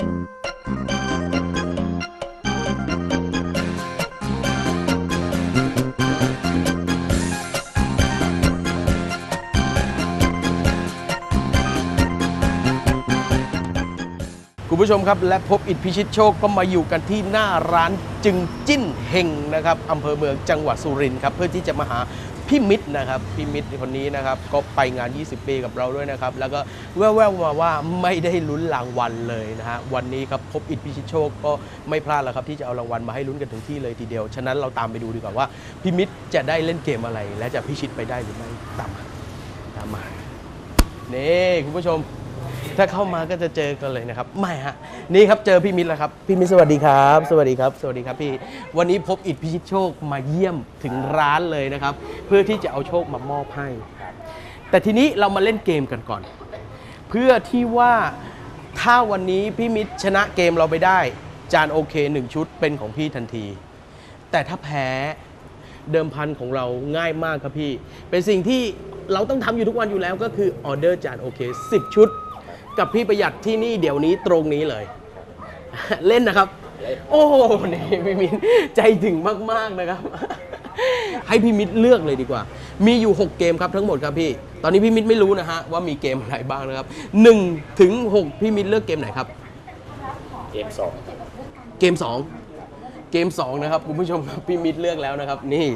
คุณผู้ชมครับ และพบอิทพิชิตโชคก็มาอยู่กันที่หน้าร้านจึงจิ้นเฮงนะครับอำเภอเมืองจังหวัดสุรินทร์ครับ เพื่อที่จะมาหา พี่มิตรนะครับพี่มิตรคนนี้นะครับก็ไปงาน 20 ปีกับเราด้วยนะครับแล้วก็แว่วๆมาว่าไม่ได้ลุ้นรางวัลเลยนะฮะวันนี้ครับพบอิทพิชิตโชคก็ไม่พลาดแล้วครับที่จะเอารางวัลมาให้ลุ้นกันถึงที่เลยทีเดียว ฉะนั้นเราตามไปดูดีกว่าว่าพี่มิตรจะได้เล่นเกมอะไร และจะพิชิตไปได้หรือไม่ตามมาตามมานี่คุณผู้ชม ถ้าเข้ามาก็จะเจอกันเลยนะครับ ไม่ฮะ นี่ครับเจอพี่มิตรแล้วครับ พี่มิตรสวัสดีครับ สวัสดีครับ สวัสดีครับพี่ วันนี้พบอิทธิพิชิตโชคมาเยี่ยมถึงร้านเลยนะครับ เพื่อที่จะเอาโชคมามอบให้ แต่ทีนี้เรามาเล่นเกมกันก่อน เพื่อที่ว่าถ้าวันนี้พี่มิตรชนะเกมเราไปได้ จานโอเคหนึ่งชุดเป็นของพี่ทันที แต่ถ้าแพ้เดิมพันของเราง่ายมากครับพี่ เป็นสิ่งที่เราต้องทำอยู่ทุกวันอยู่แล้วก็คือออเดอร์จานโอเค10 ชุด กับพี่ประหยัดที่นี่เดี๋ยวนี้ตรงนี้เลย เล่นนะครับ โอ้โหนี่พี่มิตรใจถึงมาก ๆนะครับ ให้พี่มิตรเลือกเลยดีกว่า มีอยู่ 6 เกมครับทั้งหมดครับพี่ ตอนนี้พี่มิตรไม่รู้นะฮะว่ามีเกมอะไรบ้างนะครับ1ถึง6พี่มิตรเลือกเกมไหนครับ เกมสองเกม 2 เกม 2 นะครับคุณผู้ชมครับพี่มิตรเลือกแล้วนะครับ นี่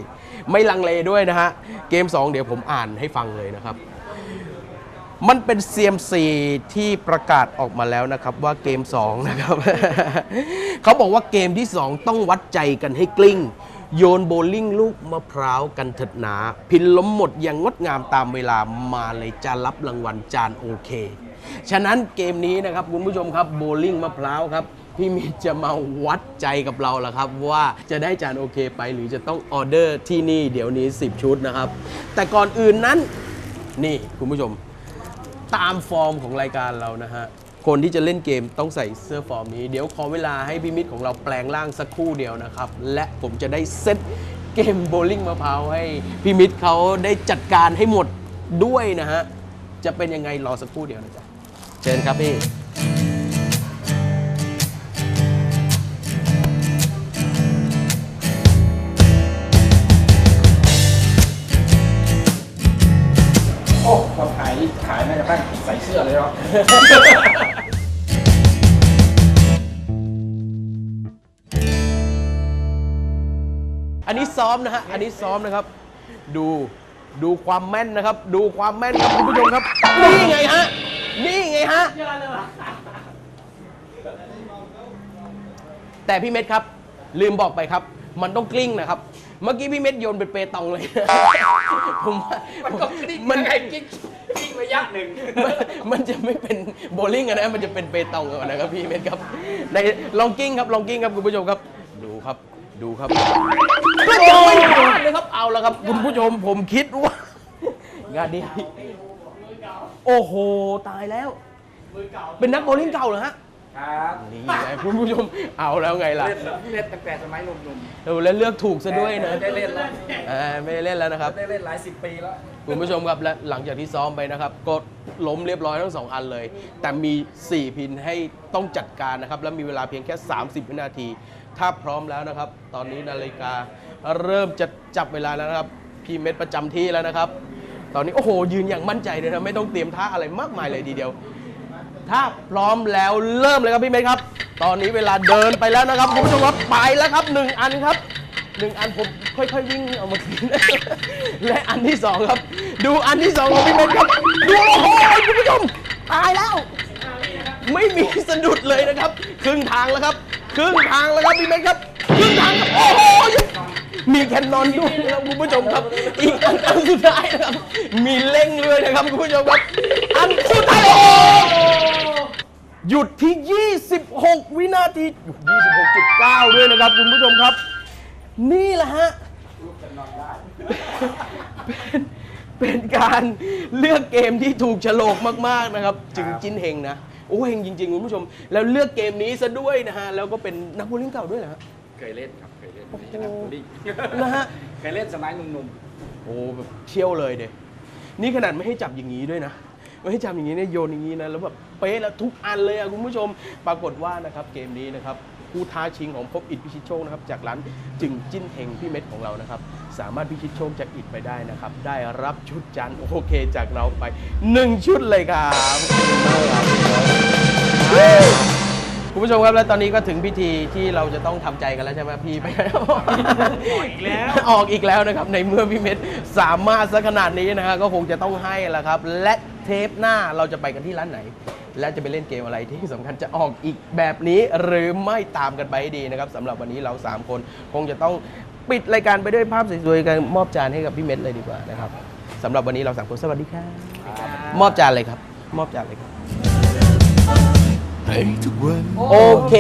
ไม่ลังเลด้วยนะฮะเกม 2 เดี๋ยวผมอ่านให้ฟังเลยนะครับ มันเป็น CMC ที่ประกาศออกมาแล้วนะครับว่าเกม 2 นะครับ เขาบอกว่าเกมที่ 2 ต้องวัดใจกันให้กลิ้ง โยนโบว์ลิ่งลูกมะพร้าวกันเถิดหนา พินล้มหมดอย่างงดงามตามเวลามาเลยจะรับรางวัลจานโอเค ฉะนั้นเกมนี้นะครับคุณผู้ชมครับโบว์ลิ่งมะพร้าวครับพี่มิจะมาวัดใจกับเราละครับ ว่าจะได้จานโอเคไปหรือจะต้องออเดอร์ที่นี่เดี๋ยวนี้ 10 ชุดนะครับ แต่ก่อนอื่นนั้นนี่คุณผู้ชม ตามฟอร์มของรายการเรานะฮะ คนที่จะเล่นเกมต้องใส่เสื้อฟอร์มนี้ เดี๋ยวขอเวลาให้พี่มิตรของเราแปลงร่างสักครู่เดียวนะครับ และผมจะได้เซตเกมโบลิ่งมะพร้าวให้พี่มิตรเขาได้จัดการให้หมดด้วยนะฮะ จะเป็นยังไงรอสักครู่เดียวนะจ๊ะ เชิญครับพี่ อเลยเนาะอันนี้ซ้อมนะฮะ อันนี้ซ้อมนะครับ ดูดูความแม่นนะครับ ดูความแม่นครับคุณผู้ชมครับ นี่ไงฮะ นี่ไงฮะ แต่พี่เม็ดครับ ลืมบอกไปครับ มันต้องกลิ้งนะครับ เมื่อกี้พี่เม็ดโยนเป็นเปตองเลย ผมว่ามันก็ติ๊กมันไงกิ๊ก วิ่งระยะหนึ่งมันมันจะไม่เป็นโบลิ่งอะนะมันจะเป็นเปตองอะนะครับพี่เมทครับในลองกิ้งครับลองกิ้งครับคุณผู้ชมครับ ดูครับดูครับก็ยังไม่พลาดเลยครับเอาละครับ คุณผู้ชมผมคิดว่า งานนี้ โอ้โหตายแล้ว เป็นนักโบลิ่งเก่าเหรอฮะ ครับนี่ไงคุณผู้ชมเอาแล้วไงล่ะ เล่นเล่นตั้งแต่สมัยหนุ่มเออแล้วเลือกถูกๆซะด้วยนะได้เล่นแล้วเออไม่ได้เล่นแล้วนะครับ ได้เล่นหลายสิบปีแล้วคุณผู้ชมครับและหลังจากที่ซ้อมไปนะครับ ก็ล้มเรียบร้อยทั้งสองอันเลย แต่มี 4 พินให้ต้องจัดการนะครับ และมีเวลาเพียงแค่ 30 วินาที ถ้าพร้อมแล้วนะครับ ตอนนี้นาฬิกาเริ่มจะจับเวลาแล้วนะครับ พี่เม็ดประจำที่แล้วนะครับ ตอนนี้โอ้โหยืนอย่างมั่นใจเลยนะไม่ต้องเตรียมท่าอะไรมากมายเลยทีเดียว ถ้าพร้อมแล้วเริ่มเลยครับพี่เม็ดครับ ตอนนี้เวลาเดินไปแล้วนะครับคุณผู้ชมครับไปแล้วครับหนึ่งอันครับหนึ่งอันผมค่อยๆวิ่งเอามาคืนและอันที่สองครับ ดูอันที่สองของพี่เม็ดครับดูโอ้โหคุณผู้ชมตายแล้ว ไม่มีสะดุดเลยนะครับ ครึ่งทางแล้วครับครึ่งทางแล้วครับพี่เม็ดครับครึ่งทางครับโอ้โหมีแคนนอนด้วยนะครับคุณผู้ชมครับ อีกอันอันสุดท้ายนะครับ มีเล่งเลยนะครับคุณผู้ชมครับ อันสุดท้ายโอ้โหหยุดที่ 26 วินาที 26.9 ด้วยนะครับ คุณผู้ชมครับ นี่แหละฮะ เป็นเป็นการเลือกเกมที่ถูกโฉลกมาก ๆ นะครับ จึงจิ้นเฮงนะ โอ้เฮงจริง ๆ คุณผู้ชม แล้วเลือกเกมนี้ซะด้วยนะฮะ แล้วก็เป็นนักบูลลิงเก่าด้วยเหรอฮะ เคยเล่นครับ เคยเล่นโอ้โหชนะบุรีนะฮะ เคยเล่นสมัยหนุ่มโอ้แบบเที่ยวเลยเดยนี่ขนาดไม่ให้จับอย่างนี้ด้วยนะ ไม่ให้จับอย่างนี้เนี่ยโยนอย่างนี้นะแล้วแบบเป๊ะแล้วทุกอันเลยอะคุณผู้ชมปรากฏว่านะครับเกมนี้นะครับผู้ท้าชิงของพบอิดพิชิตโชคนะครับจากร้านจึงจิ้นเฮงพี่เม็ดของเรานะครับสามารถพิชิตโชคจากอิดไปได้นะครับ ได้รับชุดจันโอเคจากเราไปหนึ่งชุดเลยครับคุณ ผู้ชมครับและตอนนี้ก็ถึงพิธีที่เราจะต้องทำใจกันแล้วใช่ไหมพี่ไปออกอีกแล้ว ออกอีกแล้วนะครับ ในเมื่อพี่เม็ดสามารถซะขนาดนี้นะฮะก็คงจะต้องให้แล้วครับ และเทปหน้าเราจะไปกันที่ร้านไหน และจะไปเล่นเกมอะไรที่สำคัญจะออกอีกแบบนี้ หรือไม่ตามกันไปให้ดีนะครับสำหรับวันนี้เรา3คนคงจะต้องปิดรายการไปด้วยภาพสวยๆกันมอบจานให้กับพี่เม็ดเลยดีกว่านะครับสำหรับวันนี้เราสามคนสวัสดีครับมอบจานเลยครับ มอบจานเลยครับให้ ทุกวันโอเค